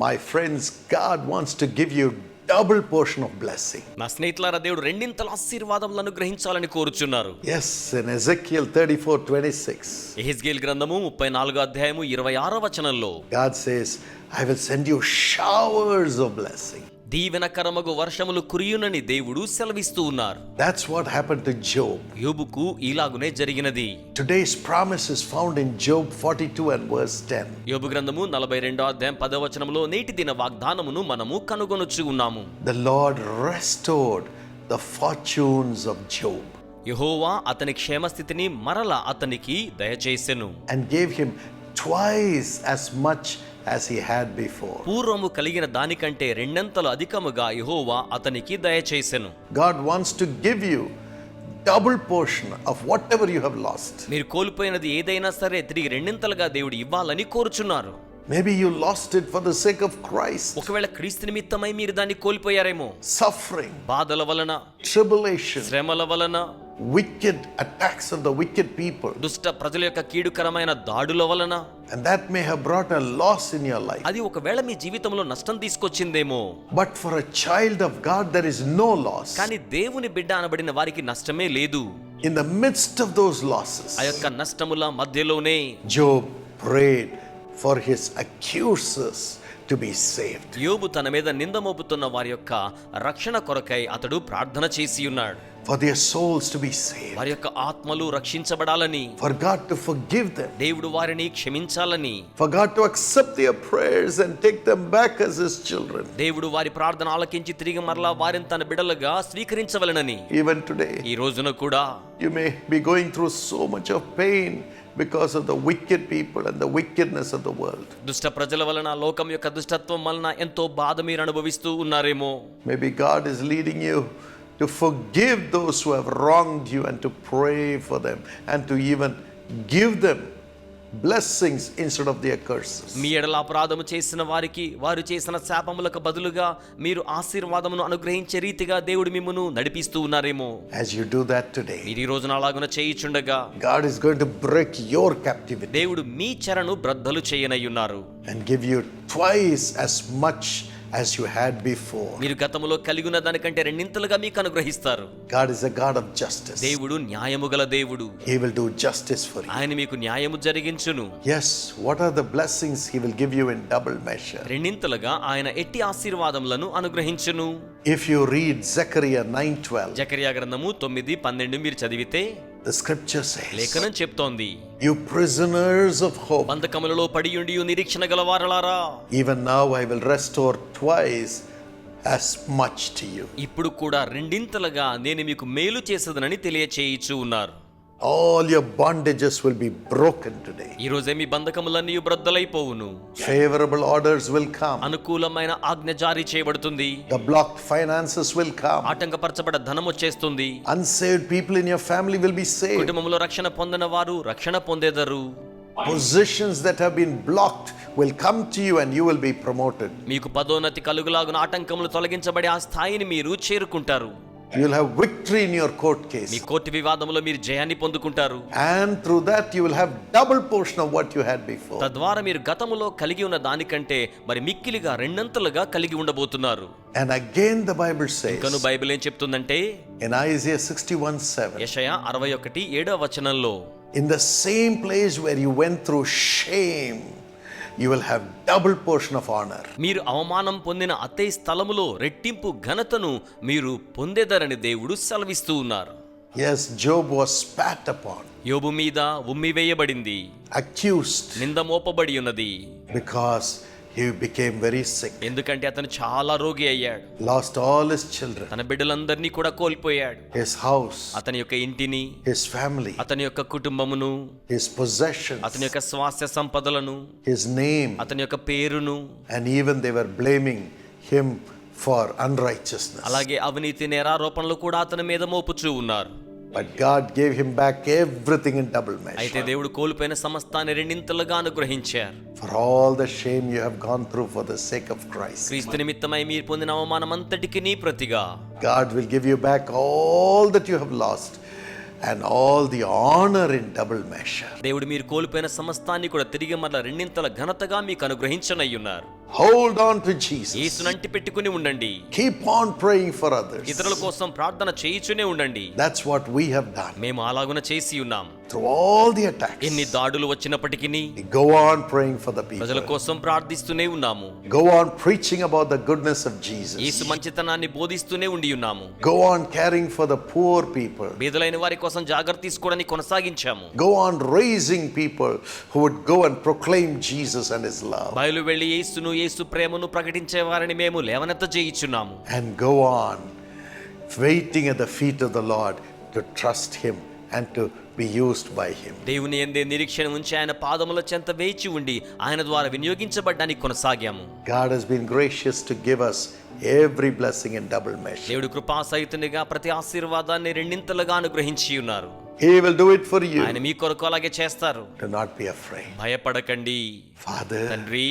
My friends God wants to give you double portion of blessing నా స్నేహితులారా దేవుడు రెండింతల ఆశీర్వాదములను అనుగ్రహించాలని కోరుచున్నారు. ఎస్ ఇన్ ఎజెకియల్ 34:26 ఎహెస్కేల్ గ్రంథము 34వ అధ్యాయము 26వ వచనంలో. God says I will send you showers of blessing దీవెనకరమగు వర్షములు కురియునని దేవుడు సెలవిస్తూ ఉన్నారు That's what happened to Job. యోబుకు ఇలాగునే జరిగినది Today's promise is found in Job 42 and verse 10. యోబు గ్రంథము నలభై రెండో అధ్యాయం పదో వచనంలో నేటి దిన వాగ్దానమును మనము కనుగొనొచ్చు ఉన్నాము The Lord restored the fortunes of Job యెహోవా అతని క్షేమస్థితిని మరల అతనికి దయచేసెను and gave him twice as much as he had before. పూర్వము కలిగిన దానికంటే రెండంతలు అధికముగా యెహోవా అతనికి దయచేసెను God wants to give you double portion of whatever you have lost. మీరు కోల్పోయినది ఏదైనా సరే తిరిగి రెండింతలుగా దేవుడు ఇవ్వాలని కోరుచున్నారు Maybe you lost it for the sake of Christ. ఒకవేళ క్రీస్తు నిమిత్తమై మీరు దాన్ని కోల్పోయారేమో Suffering, బాధల వలన tribulation, శ్రమల వలన wicked attacks of the wicked people. దుష్ట ప్రజల యొక్క కీడుకరమైన దాడుల వలన And that may have brought a loss in your life. అది ఒకవేళ మీ జీవితంలో నష్టం తీసుకొచ్చిందేమో But for a child of God, there is no loss. కానీ దేవుని బిడ్డ అనబడిన వారికి నష్టమే లేదు In the midst of those losses, ఆ యొక్క నష్టముల మధ్యలోనే Job prayed for his accusers to be saved. యోబు తన మీద నింద మోపుతున్న వారి యొక్క రక్షణ కొరకై అతడు ప్రార్థన చేసి ఉన్నాడు For their souls to be saved. వారి యొక్క ఆత్మలు రక్షించబడాలని For God to forgive them. దేవుడు వారిని క్షమించాలని For God to accept their prayers and take them back as His children. దేవుడు వారి ప్రార్థన ఆలకించి తిరిగి మరలా వారిని తన బిడలుగా స్వీకరించవలనని Even today, ఈ రోజున కూడా you may be going through so much of pain because of the wicked people and the wickedness of the world. దుష్ట ప్రజల వలన లోకం యొక్క దుష్టత్వం వలన ఎంతో బాధ మీరు అనుభవిస్తూ ఉన్నారేమో Maybe God is leading you to forgive those who have wronged you and to pray for them and to even give them blessings instead of their curses. మీ ఎడల అపరాధము చేసిన వారికి వారు చేసిన శాపములకు బదులుగా మీరు ఆశీర్వాదమును అనుగ్రహించే రీతిగా దేవుడు మిమ్మును నడిపిస్తూ ఉన్నారేమో As you do that today, మీరు ఈ రోజున అలాగున చేయిచుండగా God is going to break your captivity దేవుడు మీ చెరను బ్రద్దలు చేయనయ్యున్నారు and give you twice as much as you had before. మీరు గతములో కలిగి ఉన్న దానికంటే రెండింతలుగా మీకు అనుగ్రహిస్తారు God is a God of justice. దేవుడు న్యాయము గల దేవుడు He will do justice for you. ఆయన మీకు న్యాయము జరిగించును Yes, what are the blessings He will give you in double measure? రెండింతలుగా ఆయన ఎట్టి ఆశీర్వాదములను అనుగ్రహించును If you read Zechariah 9:12, జకర్యా గ్రంథము తొమ్మిది పన్నెండు మీరు చదివితే the scripture says, లేఖనం చెప్తోంది You prisoners of hope, బంధకములలో పడియుండి నిరీక్షణ గలవారలారా even now I will restore twice as much to you. ఇప్పుడు కూడా రెండింతలుగా నేను మీకు మేలు చేసేదనని తెలియచేయిచు ఉన్నారు All your bondages will be broken today. ఈ రోజే మీ బంధకములన్నీ బ్రద్దలైపోవును Favorable orders will come. అనుకూలమైన ఆజ్ఞ జారీ చేయబడుతుంది The blocked finances will come. ఆటంకపరచబడ్డ ధనం వచ్చేస్తుంది Unsaved people in your family will be saved. కుటుంబంలో రక్షణ పొందిన వారు రక్షణ పొందేదరు Positions that have been blocked will come to you and you will be promoted. మీకు పదోన్నతి కలుగులాగున ఆటంకములు తొలగించబడి ఆ స్థాయిని మీరు చేరుకుంటారు you will have victory in your court case me court వివాదంలో మీరు జయాన్ని పొందుకుంటారు. And through that you will have double portion of what you had before తద్వారా మీరు గతములో కలిగి ఉన్న దానికంటే మరి మిక్కిలిగా రెండంతలుగా కలిగి ఉండబోతున్నారు. And again the Bible says ఇంకను బైబిల్ ఏం చెప్తుందంటే? ఇన్ ఐజయా 61:7 యెషయా 61 7వ వచనంలో. In the same place where you went through shame you will have double portion of honor. మీరు అవమానం పొందిన అతే స్థలములో రెట్టింపు ఘనతను మీరు పొందేదరని దేవుడు సెలవిస్తూ ఉన్నారు. Yes, Job was spat upon, యోబు మీద ఉమ్మి వేయబడింది. accused, నింద మోపబడి ఉన్నది. because he became very sick, ఎందుకంటే అతను చాలా రోగి అయ్యాడు lost all his children, తన బిడ్డలందరినీ కూడా కోల్పోయాడు his house, అతని యొక్క ఇంటిని his family, అతని యొక్క కుటుంబమును his possessions, అతని యొక్క స్వాస్థ్య సంపదలను his name, అతని యొక్క పేరును and even they were blaming him for unrighteousness. అలాగే అవినీతి నేరారోపణలు కూడా అతని మీద మోపుచూ ఉన్నారు but God gave him back everything in double measure అయితే దేవుడు కోల్పోయిన సమస్తాన్ని రెండింతలుగా అనుగ్రహించారు. For all the shame you have gone through for the sake of Christ క్రీస్తు నిమిత్తమై మీరు పొందిన అవమానం అంతటికి నీ ప్రతిగా. God will give you back all that you have lost and all the honour in double measure దేవుడు మీరు కోల్పోయిన సమస్తాన్ని కూడా తిరిగి మరల రెండింతల ఘనతగా మీకు అనుగ్రహించనయ్యున్నారు హోల్డ్ ఆన్ టు జీసస్ యేసును పెట్టుకొని ఉండండి. Keep on praying for others ఇతరుల కోసం ప్రార్థన చేయించునే ఉండండి. That's what we have done మేము అలాగున చేసి ఉన్నాం. Through all the attacks, ఎన్ని దాడులు వచ్చినప్పటికీ we go on praying for the ప్రజల people. కోసం ప్రార్థిస్తూనే ఉన్నాము Go on preaching about the goodness of Jesus. యేసు మంచితనాన్ని బోధిస్తూనే ఉండి ఉన్నాము Go on caring for the poor people. బీదలైన వారి కోసం జాగ్రత్త తీసుకోవడానికి కొనసాగించాము Go on raising people who would go and proclaim Jesus and His love. బయలు వెళ్ళి యేసును యేసు ప్రేమను ప్రకటించే వారిని మేము లేవనెత్త చేయించున్నాము And go on waiting at the feet of the Lord to trust Him and to be used by Him. దేవుని ఎందే నిరీక్షణ ఉంచి ఆయన పాదముల చెంత వేచి ఉండి ఆయన ద్వారా వినియోగించబడ్డానికి కొనసాగాము God has been gracious to give us every blessing in double measure. దేవుడు కృపా సహితునిగా ప్రతి ఆశీర్వాదాన్ని రెండింతలుగా అనుగ్రహించి ఉన్నారు He will do it for you. ఆయన మీ కొరకు అలాగే చేస్తారు Do not be afraid. భయపడకండి Father, తండ్రి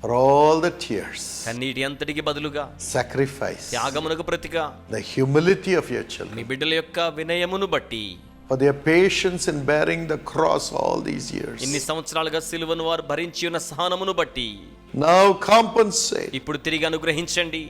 for all the tears, కన్నీటి అంతటికి బదులుగా sacrifice, త్యాగమునకు ప్రతిగా the humility of your children, మీ బిడ్డల యొక్క వినయమును బట్టి for their patience in bearing the cross all these years. ఇన్ని సంవత్సరాలుగా సిలువను వారు భరించి ఉన్న సహనమును బట్టి Now compensate, ఇప్పుడు తిరిగి అనుగ్రహించండి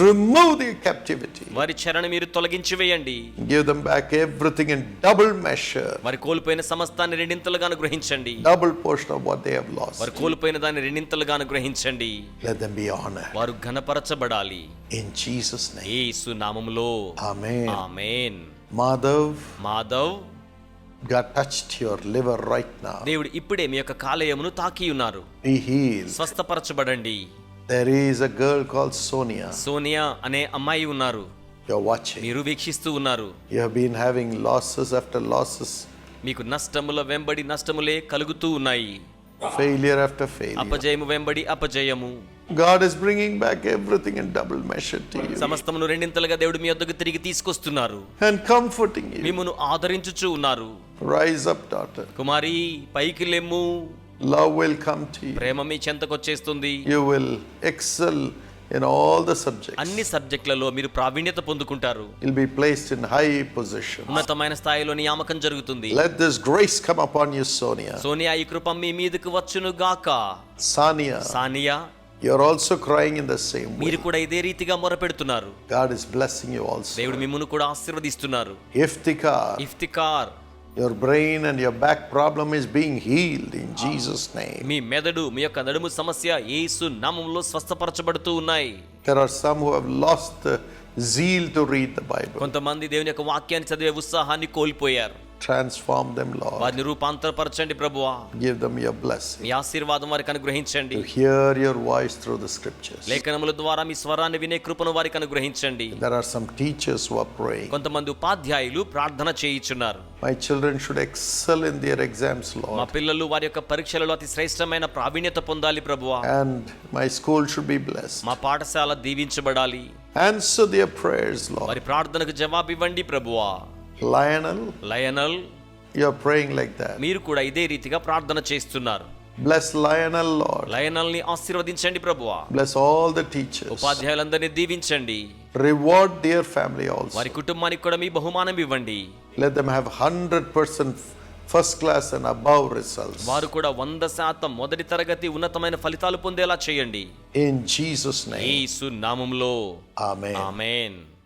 remove their captivity, వారి చెరను మీరు తొలగించి వేయండి give them back everything in double measure, వారి కోల్పోయిన సమస్తాన్ని రెండింతలుగా అనుగ్రహించండి double portion of what they have lost. వారు కోల్పోయిన దాన్ని రెండింతలుగా అనుగ్రహించండి Let them be honored. వారు ఘనపరచబడాలి In Jesus' name. యేసు నామములో Amen. Amen Madhav, Madhav God touched your liver right now. దేవుడు ఇప్పుడే మీ యొక్క కాలేయమును తాకి ఉన్నారు Be healed. స్వస్థపరచబడండి There is a girl called Sonia. Sonia అనే అమ్మాయి ఉన్నారు You're watching. మీరు వీక్షిస్తూ ఉన్నారు You have been having losses after losses, మీకు నష్టముల వెంబడి నష్టములే కలుగుతూ ఉన్నాయి failure after failure. అపజయము వెంబడి అపజయము God is bringing back everything in double measure to you సమస్తమును రెండింతలుగా దేవుడు మీ వద్దకు తిరిగి తీసుకొస్తున్నారు and comforting you. మిమ్మును ఆదరించుచు ఉన్నారు Rise up, daughter. కుమారి పైకి లెమ్ము Love will come to you. ప్రేమ మీ చెంతకొచ్చేస్తుంది You will excel in all the subjects. అన్ని సబ్జెక్టులలో మీరు ప్రావీణ్యత పొందుకుంటారు You'll be placed in high position. ఉన్నతమైన స్థాయిలో నియామకం జరుగుతుంది Let this grace come upon you, Sonia. Sonia ఈ కృప మీ మీదకు వచ్చును గాక Sania, Sania you're also crying in the same way. మీరు కూడా ఇదే రీతిగా మొరపెడుతున్నారు God is blessing you also. దేవుడు మిమ్మును కూడా ఆశీర్వదిస్తున్నారు Iftikhar, Iftikhar your brain and your back problem is being healed in Jesus' name. మీ మెదడు మీ యొక్క నడుము సమస్య యేసు నామంలో స్వస్థపరచబడుతూ ఉన్నాయి There are some who have lost the zeal to read the Bible. కొంతమంది దేవుని యొక్క వాక్యాన్ని చదివే ఉత్సాహాన్ని కోల్పోయారు Transform them, Lord. వారిని రూపాంతరపరచండి ప్రభువా Give them your blessing మీ ఆశీర్వాదం వారికి అనుగ్రహించండి to hear your voice through the scriptures. లేఖనముల ద్వారా మీ స్వరాన్ని వినే కృపను వారికి అనుగ్రహించండి There are some teachers who are praying. కొంతమంది ఉపాధ్యాయులు ప్రార్థన చేయించున్నారు My children should excel in their exams, మా Lord. పిల్లలు వారి యొక్క పరీక్షలలో అతి శ్రేష్టమైన ప్రావీణ్యత పొందాలి ప్రభువా And my school should be blessed. మా పాఠశాల దీవించబడాలి Answer their prayers, Lord. వారి ప్రార్థనకు జవాబివ్వండి ప్రభువా Lionel Lionel you are praying like that మీరు కూడా ఇదే రీతిగా ప్రార్థన చేస్తున్నారు. బ్లెస్ లయనల్ లార్డ్ లయనల్ని ఆశీర్వదించండి ప్రభువా. బ్లెస్ ఆల్ ద టీచర్స్ ఉపాధ్యాయులందరిని దీవించండి. రివార్డ్ దేర్ ఫ్యామిలీ ఆల్సో వారి కుటుంబానికి కూడా మీ బహుమానం ఇవ్వండి. Let them have 100% first class and above results వారు కూడా 100 శాతం మొదటి తరగతి ఉన్నతమైన ఫలితాలు పొందేలా చేయండి. ఇన్ జీసస్ నేమ్ యేసు నామములో ఆమేన్ ఆమేన్